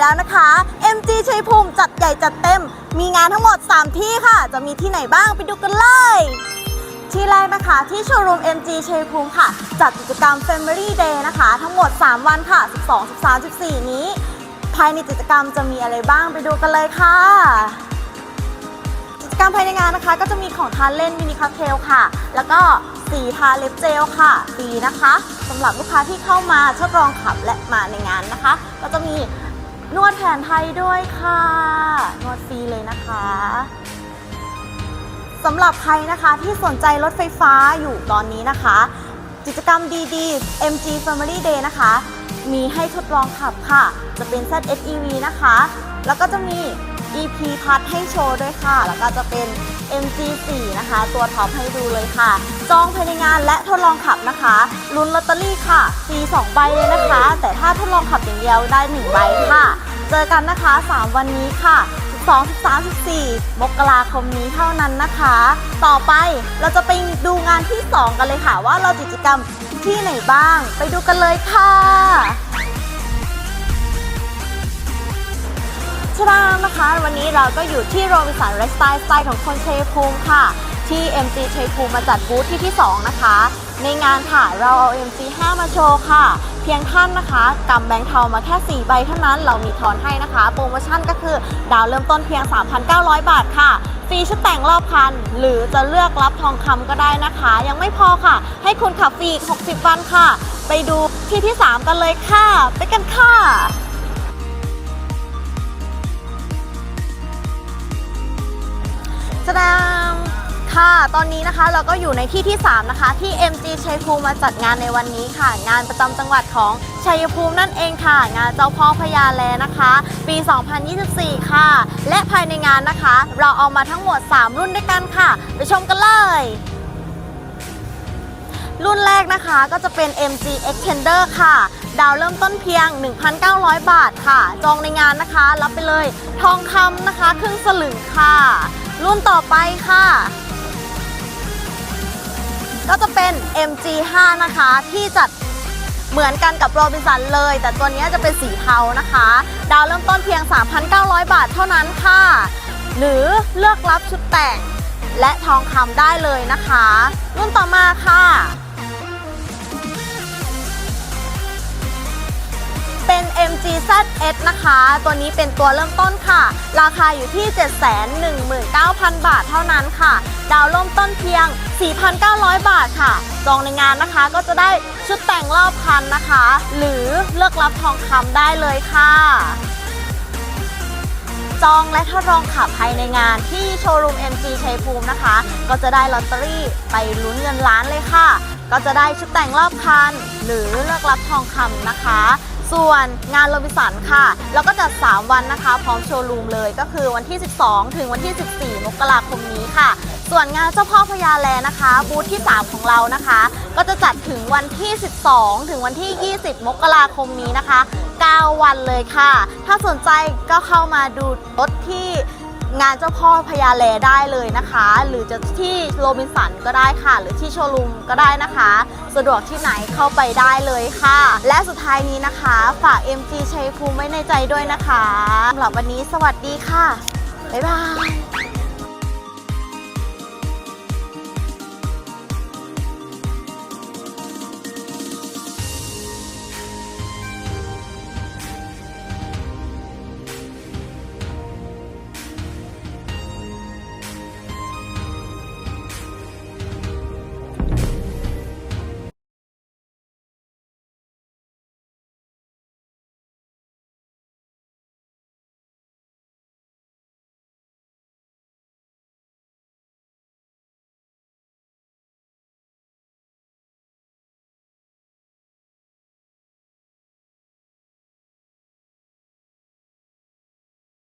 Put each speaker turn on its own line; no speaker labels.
แล้วนะคะ MG ชัยภูมิจัดใหญ่จัดเต็ม มีงานทั้งหมด 3 ที่ค่ะ จะมีที่ไหนบ้างไปดูกันเลย ที่แรกนะคะที่โชว์รูม MG ชัยภูมิค่ะ จัดกิจกรรม Family Day นะคะ ทั้งหมด 3 วันค่ะ 12 13 14 นี้ ภายในกิจกรรมจะมีอะไรบ้างไปดูกันเลยค่ะกิจกรรมภายในงานนะคะ ก็จะมีของทานเล่นมินิค็อกเทลค่ะ แล้วก็สีทาเล็บเจลค่ะฟรีนะคะสำหรับลูกค้าที่เข้ามาทดลองขับและมาในงานนะคะ ก็จะมี นวดแผนไทยด้วยค่ะ นวดฟรีเลยนะคะสำหรับใครนะคะที่สนใจรถไฟฟ้าอยู่ตอนนี้นะคะ กิจกรรมดีๆ MG Family Day นะคะ มีให้ทดลองขับค่ะ จะเป็น ZSEV นะคะ แล้วก็จะมี EP พัดให้โชว์ด้วยค่ะ แล้วก็จะเป็น MG4 นะคะ ตัวท็อปให้ดูเลยค่ะ จองภายในงานและทดลองขับนะคะลุ้นลอตเตอรี่ค่ะฟรี2ใบเลยนะคะ แต่ถ้าทดลองขับอย่างเดียวได้ 1 ใบค่ะ เจอกันนะคะ 3 วันนี้ค่ะ 12 13 14 มกราคมนี้เท่านั้นนะคะ ต่อไปเราจะไปดูงานที่ 2 กันเลยค่ะ ว่าเรากิจกรรมที่ไหนบ้าง ไปดูกันเลยค่ะ ชรามนะคะ วันนี้เราก็อยู่ที่โรบินสันเรสไตล์สไตล์ของคนชัยภูมิค่ะ ที่ MG ชัยภูมิมาจัดบูธที่ที่ 2 นะคะ ในงานค่ะเราเอา MG 5 มาโชว์ค่ะ เพียงท่านนะคะกำแบงค์เทามาแค่ 4 ใบเท่านั้นเรามีทอนให้นะคะ โปรโมชั่นก็คือดาวเริ่มต้นเพียง 3,900 บาทค่ะฟรีชุดแต่งรอบคัน หรือจะเลือกรับทองคำก็ได้นะคะ ยังไม่พอค่ะ ให้คุณขับฟรีอีก60 วันค่ะ ไปดูที่ที่ 3 กันเลยค่ะ ไปกันค่ะ แสดงค่ะ ตอนนี้นะคะเราก็อยู่ในที่ที่ 3 นะคะ ที่ MG ชัยภูมิมาจัดงานในวันนี้ค่ะ งานประจำจังหวัดของชัยภูมินั่นเองค่ะ งานเจ้าพ่อพญาแลนะคะ ปี 2024 ค่ะ และภายในงานนะคะ เราเอามาทั้งหมด 3 รุ่นด้วยกันค่ะ ไปชมกันเลย รุ่นแรกนะคะก็จะเป็น MG Extender ค่ะดาวเริ่มต้นเพียง 1,900 บาทค่ะ จองในงานนะคะ รับไปเลย ทองคำนะคะ ครึ่งสลึงค่ะ รุ่นต่อไปค่ะ ก็จะเป็น MG5 นะคะที่จัดเหมือนกันกับโรบินสันเลย แต่ตัวนี้จะเป็นสีเทานะคะ ดาวเริ่มต้นเพียง 3,900 บาทเท่านั้นค่ะ หรือเลือกรับชุดแต่งและทองคำได้เลยนะคะ รุ่นต่อมาค่ะ MG ZS นะคะ ตัวนี้เป็นตัวเริ่มต้นค่ะ ราคาอยู่ที่ 719,000 บาทเท่านั้นค่ะ ดาวเริ่มต้นเพียง 4,900 บาทค่ะ จองในงานนะคะก็จะได้ชุดแต่งรอบคันนะคะ หรือเลือกรับทองคำได้เลยค่ะ จองและทดลองขับภายในงานที่โชว์รูม MG ชัยภูมินะคะ ก็จะได้ลอตเตอรี่ไปลุ้นเงินล้านเลยค่ะ ก็จะได้ชุดแต่งรอบคัน หรือเลือกรับทองคำนะคะ ส่วนงานโรบิสันค่ะเราก็จัด 3 วันนะคะ พร้อมโชว์รูมเลยก็คือวันที่ 12 ถึงวันที่ 14 มกราคมนี้ค่ะ ส่วนงานเจ้าพ่อพญาแลนะคะ บูธที่ 3 ของเรานะคะ ก็จะจัดถึงวันที่ 12 ถึงวันที่ 20 มกราคมนี้นะคะ 9 วันเลยค่ะ ถ้าสนใจก็เข้ามาดูรถที่ งานเจ้าพ่อพญาแลได้เลยนะคะ หรือจะที่โรบินสันก็ได้ค่ะ หรือที่โชลุมก็ได้นะคะ สะดวกที่ไหนเข้าไปได้เลยค่ะ และสุดท้ายนี้นะคะ ฝาก MG ชัยภูมิไว้ในใจด้วยนะคะสำหรับวันนี้สวัสดีค่ะ บ๊ายบาย